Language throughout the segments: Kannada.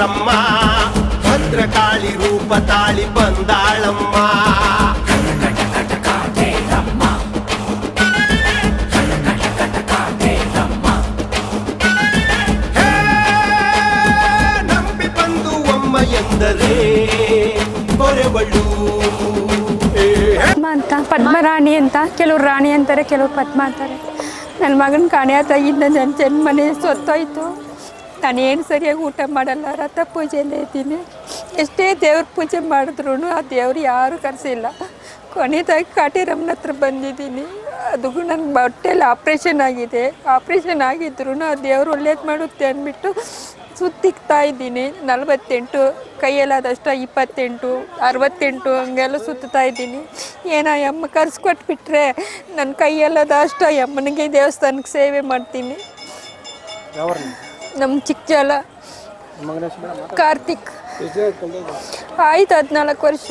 ರಮ್ಮ ಭದ್ರಕಾಳಿ ರೂಪ ತಾಳಿ ಬಂದಾಳಮ್ಮ. ನಂಬಿ ಬಂದು ಅಮ್ಮ ಎಂದರೆ. ಪದ್ಮ ಅಂತ ಪದ್ಮರಾಣಿ ಅಂತ, ಕೆಲವ್ರು ರಾಣಿ ಅಂತಾರೆ, ಕೆಲವ್ರು ಪದ್ಮ ಅಂತಾರೆ. ನನ್ನ ಮಗನ ಇದ್ದ ನನ್ನ ಜನ್ಮನೆ ಸೊತ್ತೋಯ್ತು. ನಾನೇನು ಸರಿಯಾಗಿ ಊಟ ಮಾಡಲ್ಲ ರಥ ಪೂಜೆಯಲ್ಲೇ ಇದ್ದೀನಿ. ಎಷ್ಟೇ ದೇವ್ರ ಪೂಜೆ ಮಾಡಿದ್ರೂ ಆ ದೇವ್ರು ಯಾರೂ ಕರೆಸಿಲ್ಲ. ಕೊನೆಯದಾಗಿ ಕಾಟಿರಮ್ಮನ ಹತ್ರ ಬಂದಿದ್ದೀನಿ. ಅದು ನನ್ನ ಬಟ್ಟೆಯಲ್ಲಿ ಆಪ್ರೇಷನ್ ಆಗಿದೆ. ಆಪ್ರೇಷನ್ ಆಗಿದ್ರೂ ಆ ದೇವ್ರು ಒಳ್ಳೇದು ಮಾಡುತ್ತೆ ಅಂದ್ಬಿಟ್ಟು ಸುತ್ತಿಕ್ತಾ ಇದ್ದೀನಿ. ನಲವತ್ತೆಂಟು, ಕೈಯಲ್ಲಾದಷ್ಟ ಇಪ್ಪತ್ತೆಂಟು, ಅರವತ್ತೆಂಟು ಹಂಗೆಲ್ಲ ಸುತ್ತಾ ಇದ್ದೀನಿ. ಏನೋ ಅಮ್ಮ ಕರ್ಸ್ಕೊಟ್ಬಿಟ್ರೆ ನನ್ನ ಕೈಯಲ್ಲದ ಯಮ್ಮನಿಗೆ ದೇವಸ್ಥಾನಕ್ಕೆ ಸೇವೆ ಮಾಡ್ತೀನಿ. ನಮ್ಮ ಚಿಕ್ಕ ಜಲ ಕಾರ್ತಿಕ್. ಆಯ್ತು ಹದಿನಾಲ್ಕು ವರ್ಷ.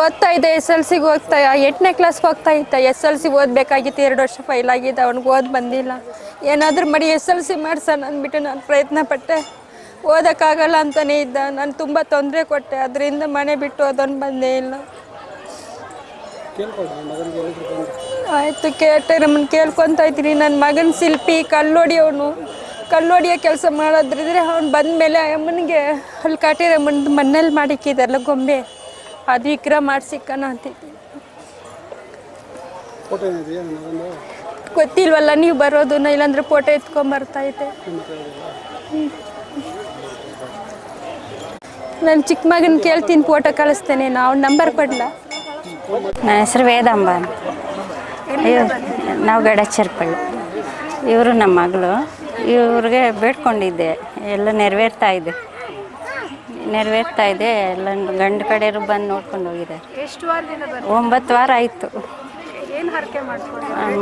ಓದ್ತಾ ಇದೆ ಎಸ್ ಎಲ್ ಸಿಗೆ ಹೋಗ್ತಾ ಎಂಟನೇ ಕ್ಲಾಸ್ಗೆ ಹೋಗ್ತಾ ಇತ್ತ ಎಸ್ ಎಲ್ ಸಿ ಓದಬೇಕಾಗಿತ್ತು ಎರಡು ವರ್ಷ ಫೈಲ್ ಆಗಿದೆ ಅವ್ನಿಗೆ ಓದ್ ಬಂದಿಲ್ಲ. ಏನಾದರೂ ಮಾಡಿ ಎಸ್ ಎಲ್ ಸಿ ಮಾಡ್ಸೋಣ ಅಂದ್ಬಿಟ್ಟು ನಾನು ಪ್ರಯತ್ನ ಪಟ್ಟೆ. ಓದೋಕ್ಕಾಗಲ್ಲ ಅಂತಲೇ ಇದ್ದ. ನಾನು ತುಂಬ ತೊಂದರೆ ಕೊಟ್ಟೆ. ಅದರಿಂದ ಮನೆ ಬಿಟ್ಟು ಓದೋನು ಬಂದೇ ಇಲ್ಲ. ಆಯಿತು ಕೇಳ್ತೆ ನಮ್ಮನ್ನು ಕೇಳ್ಕೊತಾ ಇದ್ದೀನಿ. ನನ್ನ ಮಗನ ಶಿಲ್ಪಿ ಕಲ್ಲೊಡಿಯವನು. ಕಲ್ಲೋಡಿಯ ಕೆಲಸ ಮಾಡೋದ್ರಿದ್ರೆ ಅವ್ನು ಬಂದಮೇಲೆ ಅಮ್ಮನಿಗೆ ಅಲ್ಲಿ ಕಾಟಿರಮ್ಮನ ಮಣ್ಣಲ್ಲಿ ಮಾಡಿಕ್ಕಿದಾರಲ್ಲ ಗೊಂಬೆ. ಅದು ವಿಗ್ರಹ ಮಾಡಿಸಿಕ್ಕನ ಅಂತಿದ್ದೀನಿ. ಮಗಂದು? ಗೊತ್ತಿಲ್ವಲ್ಲ ನೀವು ಬರೋದನ್ನ ಇಲ್ಲಾಂದ್ರೆ ಫೋಟೋ ಎತ್ಕೊಂಬರ್ತಾ ಇದ್ದೆ. ನಾನು ಚಿಕ್ಕ ಮಗನ ಕೇಳ್ತೀನಿ ಫೋಟೋ ಕಳಿಸ್ತೇನೆ. ನಾವು ನಂಬರ್ ಕೊಡ್ಲಾ? ನನ್ನ ಹೆಸರು ವೇದಾಂಬ ನಾವು ಗಡಚರ್ಪಳ್ಳಿ. ಇವರು ನಮ್ಮ ಮಗಳು. ಇವ್ರಿಗೆ ಬೇಡ್ಕೊಂಡಿದ್ದೆ. ಎಲ್ಲ ನೆರವೇರ್ತಾ ಇದೆ. ನೆರವೇರ್ತಾ ಇದೆ. ಎಲ್ಲ ಗಂಡು ಕಡೆಯವರು ಬಂದು ನೋಡ್ಕೊಂಡು ಹೋಗಿದ್ದಾರೆ. ಒಂಬತ್ತು ವಾರ ಆಯಿತು.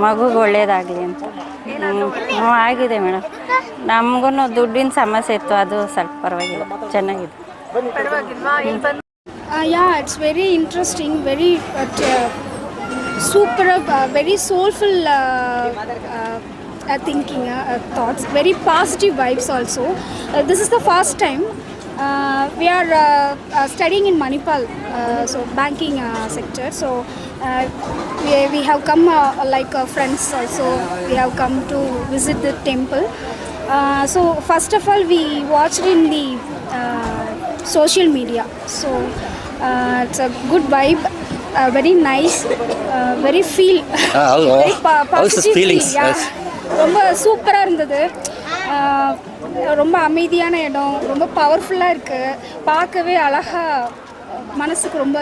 ಮಗುಗೆ ಒಳ್ಳೇದಾಗಲಿ ಅಂತ. ಹ್ಞೂ ಹ್ಞೂ ಆಗಿದೆ ಮೇಡಮ್ ನಮಗೂ ದುಡ್ಡಿನ ಸಮಸ್ಯೆ ಇತ್ತು. ಅದು ಸ್ವಲ್ಪ ಪರವಾಗಿಲ್ಲ. ಚೆನ್ನಾಗಿದೆ. Uh, yeah, it's very interesting, very uh, uh, super, uh, very soulful uh, uh, uh, thinking, uh, uh, thoughts, very positive vibes also. Uh, this is the first time uh, we are uh, uh, studying in Manipal, uh, so banking uh, sector. So uh, we, we have come uh, like uh, friends also. We have come to visit the temple. Uh, so first of all, we watched in the uh, social media. So it's a good vibe very nice very feel feelings ரொம்ப சூப்பராக இருந்தது. Uh, ரொம்ப அமைதியான இடம் ரொம்ப பவர்ஃபுல்லாக இருக்குது பார்க்கவே அழகாக மனசுக்கு ரொம்ப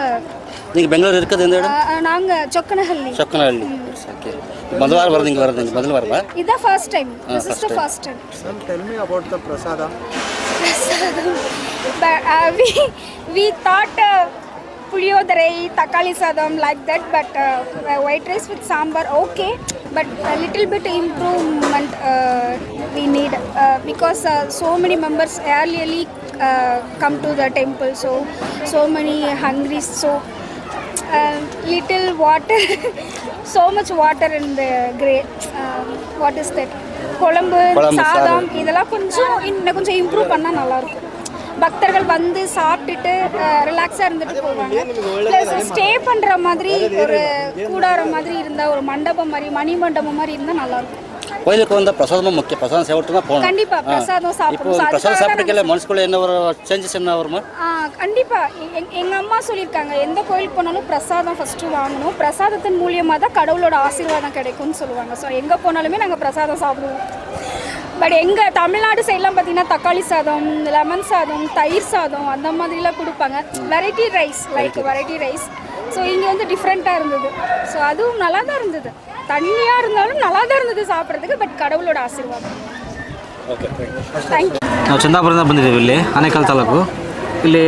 நீங்கள் பெங்களூர் இருக்கிறது எந்த இடம்? Uh, uh, நாங்கள் சொக்கனஹல்லி சொக்கனஹள்ளி. ஓகே முதல் வாரம் வரது இங்கே முதல் வாரமா இதுதான் first time this is the first time tell me about the prasadam ಪ್ರಸಾದ but uh, we we thought uh, puliyodare takali sadam like that but uh, white rice with sambar okay but a little bit improvement uh, we need uh, because uh, so many members earlierly uh, come to the temple so so many hungry so uh, little water so much water in the grey um, what is that குழம்பு சாதம். இதெல்லாம் கொஞ்சம் இன்னும் கொஞ்சம் இம்ப்ரூவ் பண்ணால் நல்லாயிருக்கும். பக்தர்கள் வந்து சாப்பிட்டுட்டு ரிலாக்ஸாக இருந்துட்டு போவாங்க. ப்ளஸ் ஸ்டே பண்ணுற மாதிரி ஒரு கூடாரம் மாதிரி இருந்தால் ஒரு மண்டபம் மாதிரி மணி மண்டபம் மாதிரி இருந்தால் நல்லாயிருக்கும். கோயிலுக்கு வந்தால் பிரசாதமும் முக்கியம். பிரசாதம் சாப்பிட்டு தான் போகணும். கண்டிப்பா. பிரசாதம் இப்போ சாப்பிடணும். So, பிரசாதம் சாப்பிட்டுக்கல மனசுக்குள்ள என்ன ஒரு சேஞ்சஸ் என்ன வருமா? கண்டிப்பா. எங் எங்கள் அம்மா சொல்லியிருக்காங்க எந்த கோயிலுக்கு போனாலும் பிரசாதம் ஃபஸ்ட்டு வாங்கணும். பிரசாதத்தின் மூலியமாக தான் கடவுளோட ஆசீர்வாதம் கிடைக்கும்னு சொல்லுவாங்க. ஸோ எங்கே போனாலுமே நாங்கள் பிரசாதம் சாப்பிடுவோம். பட் எங்கள் தமிழ்நாடு சைட்லாம் பார்த்தீங்கன்னா தக்காளி சாதம் லெமன் சாதம் தயிர் சாதம் அந்த மாதிரிலாம் கொடுப்பாங்க. Variety rice like variety rice so இங்கே வந்து டிஃப்ரெண்ட்டாக இருந்தது. ஸோ அதுவும் நல்லா தான் இருந்தது. தண்ணியாக இருந்தாலும் நல்லா தான் இருந்தது சாப்பிட்றதுக்கு பட் கடவுளோட ஆசீர்வாதம் தேங்க்யூ ನಾವು ಚಂದಾಪುರದಿಂದ ಬಂದಿದ್ದೀವಿ ಇಲ್ಲಿ ಆನೇಕಲ್ ತಾಲೂಕು ಇಲ್ಲಿ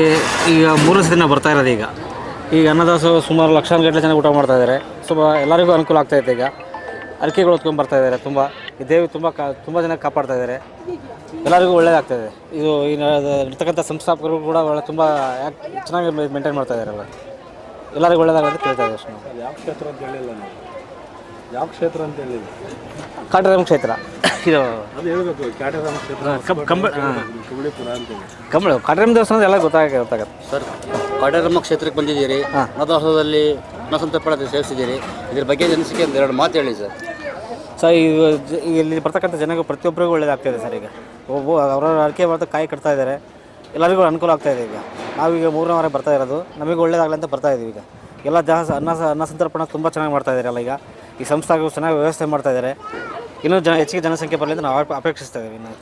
ಈಗ ಮೂರು ದಿನ ಬರ್ತಾ ಇರೋದು ಈಗ ಈಗ ಅನ್ನದಾಸೋಹ ಸುಮಾರು ಲಕ್ಷಾನು ಗಟ್ಟಲೆ ಜನ ಊಟ ಮಾಡ್ತಾ ಇದ್ದಾರೆ ತುಂಬ ಎಲ್ಲರಿಗೂ ಅನುಕೂಲ ಆಗ್ತಾಯಿದೆ ಈಗ ಅರಿಕೆಗಳು ಹೊತ್ಕೊಂಡು ಬರ್ತಾ ಇದ್ದಾರೆ ತುಂಬ ಈ ದೇವಿ ತುಂಬ ಕಾ ತುಂಬ ಜನ ಕಾಪಾಡ್ತಾ ಇದ್ದಾರೆ ಎಲ್ಲರಿಗೂ ಒಳ್ಳೇದಾಗ್ತಾಯಿದೆ ಇದು ಈಗ ಇರ್ತಕ್ಕಂಥ ಸಂಸ್ಥಾಪಕರು ಕೂಡ ಒಳ್ಳೆ ತುಂಬ ಯಾಕ್ ಚೆನ್ನಾಗಿ ಮೇಂಟೈನ್ ಮಾಡ್ತಾ ಇದ್ದಾರಲ್ಲ ಎಲ್ಲರಿಗೂ ಒಳ್ಳೇದಾಗಲಿ ಅಂತ ಕೇಳ್ತಾ ಇದ್ದಾರೆ ಅಷ್ಟೇ ನಾವು. ಯಾವ ಕ್ಷೇತ್ರ ಅಂತ ಹೇಳಿಲ್ಲ ನಾವು ಯಾವ ಕ್ಷೇತ್ರ ಅಂತ ಹೇಳಿ? ಕಾಟರಾಮ ಕ್ಷೇತ್ರ. ಇದು ಅದು ಹೇಳ್ಬೇಕು ಕ್ಯಾಟರಾಮ್ ಕ್ಷೇತ್ರ ಕಂ- ಕಂಬ ಹಾಂ. ಕಬಳಿಪುರ ಅಂತೇಳಿ ಕಂಬಳ ಕಾಟರಾಮ ದೇವಸ್ಥಾನ ಎಲ್ಲ ಗೊತ್ತಾಗ ಗೊತ್ತಾಗತ್ತೆ. ಸರ್ ಕಾಡೇರಮ್ಮ ಕ್ಷೇತ್ರಕ್ಕೆ ಬಂದಿದ್ದೀರಿ ಅನ್ನದಾಸೋಹದಲ್ಲಿ ಪಡೆದು ಸೇವಿಸಿದ್ದೀರಿ ಇದ್ರ ಬಗ್ಗೆ ಅನಿಸಿಕೆ ಅಂತ ಎರಡು ಮಾತು ಹೇಳಿ ಸರ್. ಸರ್ ಇದು ಜ- ಇಲ್ಲಿ ಬರ್ತಕ್ಕಂಥ ಜನಗಳು ಪ್ರತಿಯೊಬ್ಬರಿಗೂ ಒಳ್ಳೇದಾಗ್ತಾಯಿದೆ ಸರ್ ಈಗ. ಒಬ್ಬ ಅವರವ್ರ ಅಡಿಕೆ ಬರ್ತಾ ಕಾಯಿ ಕಟ್ತಾ ಇದ್ದಾರೆ. ಎಲ್ಲರಿಗೂ ಅನುಕೂಲ ಆಗ್ತಾ ಇದೆ ಈಗ. ನಾವೀಗ ಮೂರನೇ ವಾರ ಬರ್ತಾ ಇರೋದು. ನಮಗೆ ಒಳ್ಳೇದಾಗಲಿ ಅಂತ ಬರ್ತಾ ಇದ್ದೀವಿ ಈಗ. ಎಲ್ಲ ಜಾಸ್ತಿ ಅನ್ನ ಸ- ಅನ್ನ ಸಂತರ್ಪಣೆ ತುಂಬ ಚೆನ್ನಾಗಿ ಮಾಡ್ತಾ ಇದ್ದಾರೆ ಎಲ್ಲ ಈಗ. ಈ ಸಂಸ್ಥೆಗಳು ಚೆನ್ನಾಗಿ ವ್ಯವಸ್ಥೆ ಮಾಡ್ತಾ ಇದ್ದಾರೆ. ಇನ್ನೂ ಜನ, ಹೆಚ್ಚಿಗೆ ಜನಸಂಖ್ಯೆ ಬರಲಿ ಅಂತ ನಾವು ಅಪೇಕ್ಷಿಸ್ತಾ ಇದ್ದೀವಿ ಇನ್ನು.